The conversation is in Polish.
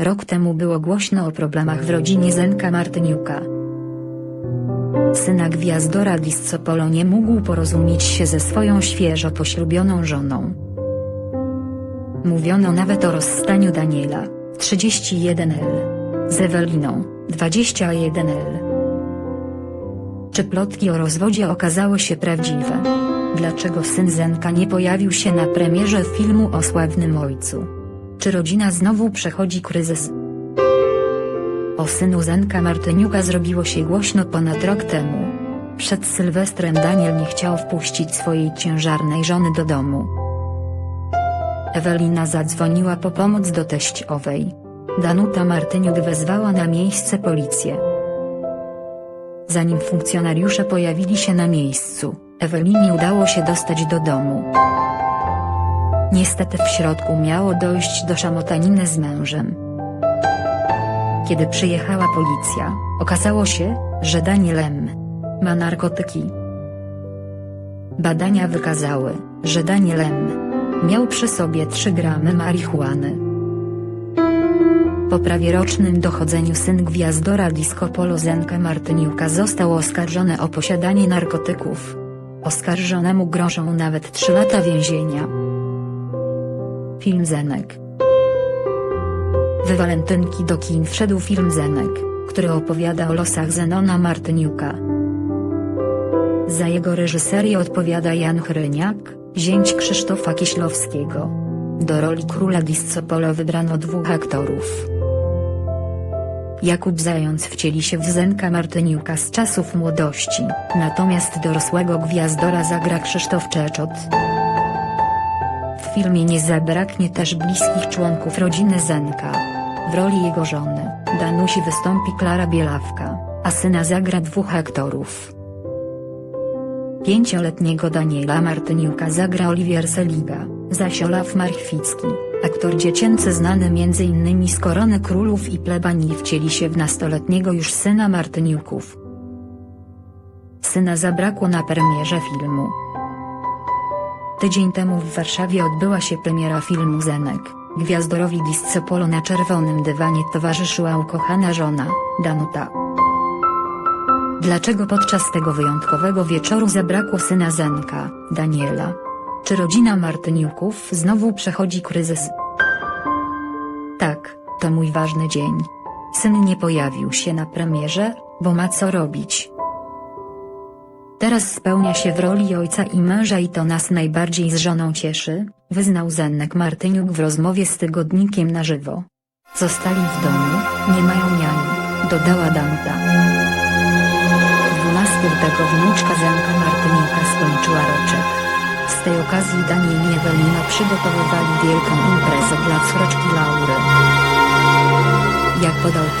Rok temu było głośno o problemach w rodzinie Zenka Martyniuka. Syna gwiazdora Discopolo nie mógł porozumieć się ze swoją świeżo poślubioną żoną. Mówiono nawet o rozstaniu Daniela, 31L, z Eweliną, 21L. Czy plotki o rozwodzie okazały się prawdziwe? Dlaczego syn Zenka nie pojawił się na premierze filmu o sławnym ojcu? Czy rodzina znowu przechodzi kryzys? O synu Zenka Martyniuka zrobiło się głośno ponad rok temu. Przed Sylwestrem Daniel nie chciał wpuścić swojej ciężarnej żony do domu. Ewelina zadzwoniła po pomoc do teściowej. Danuta Martyniuk wezwała na miejsce policję. Zanim funkcjonariusze pojawili się na miejscu, Ewelinie udało się dostać do domu. Niestety w środku miało dojść do szamotaniny z mężem. Kiedy przyjechała policja, okazało się, że Daniel M. ma narkotyki. Badania wykazały, że Daniel M. miał przy sobie 3 gramy marihuany. Po prawie rocznym dochodzeniu syn gwiazdora disco polo Zenka Martyniuka został oskarżony o posiadanie narkotyków. Oskarżonemu grożą nawet 3 lata więzienia. Film Zenek W walentynki do kin wszedł film Zenek, który opowiada o losach Zenona Martyniuka. Za jego reżyserię odpowiada Jan Chryniak, zięć Krzysztofa Kieślowskiego. Do roli króla disco polo wybrano dwóch aktorów. Jakub Zając wcieli się w Zenka Martyniuka z czasów młodości, natomiast dorosłego gwiazdora zagra Krzysztof Czeczot. W filmie nie zabraknie też bliskich członków rodziny Zenka. W roli jego żony, Danusi wystąpi Klara Bielawka, a syna zagra dwóch aktorów. Pięcioletniego Daniela Martyniuka zagra Oliwier Seliga, zaś Olaf Marchwicki, aktor dziecięcy znany m.in. z Korony Królów i Plebanii wcieli się w nastoletniego już syna Martyniuków. Syna zabrakło na premierze filmu. Tydzień temu w Warszawie odbyła się premiera filmu Zenek. Gwiazdorowi Disco Polo na czerwonym dywanie towarzyszyła ukochana żona, Danuta. Dlaczego podczas tego wyjątkowego wieczoru zabrakło syna Zenka, Daniela? Czy rodzina Martyniuków znowu przechodzi kryzys? Tak, to mój ważny dzień. Syn nie pojawił się na premierze, bo ma co robić. Teraz spełnia się w roli ojca i męża i to nas najbardziej z żoną cieszy, wyznał Zenek Martyniuk w rozmowie z tygodnikiem na żywo. Zostali w domu, nie mają niani, dodała Danuta. 12 tego wnuczka Zenka Martyniuka skończyła roczek. Z tej okazji Daniel i Ewelina przygotowywali wielką imprezę dla córeczki Laury. Jak podał tygodnik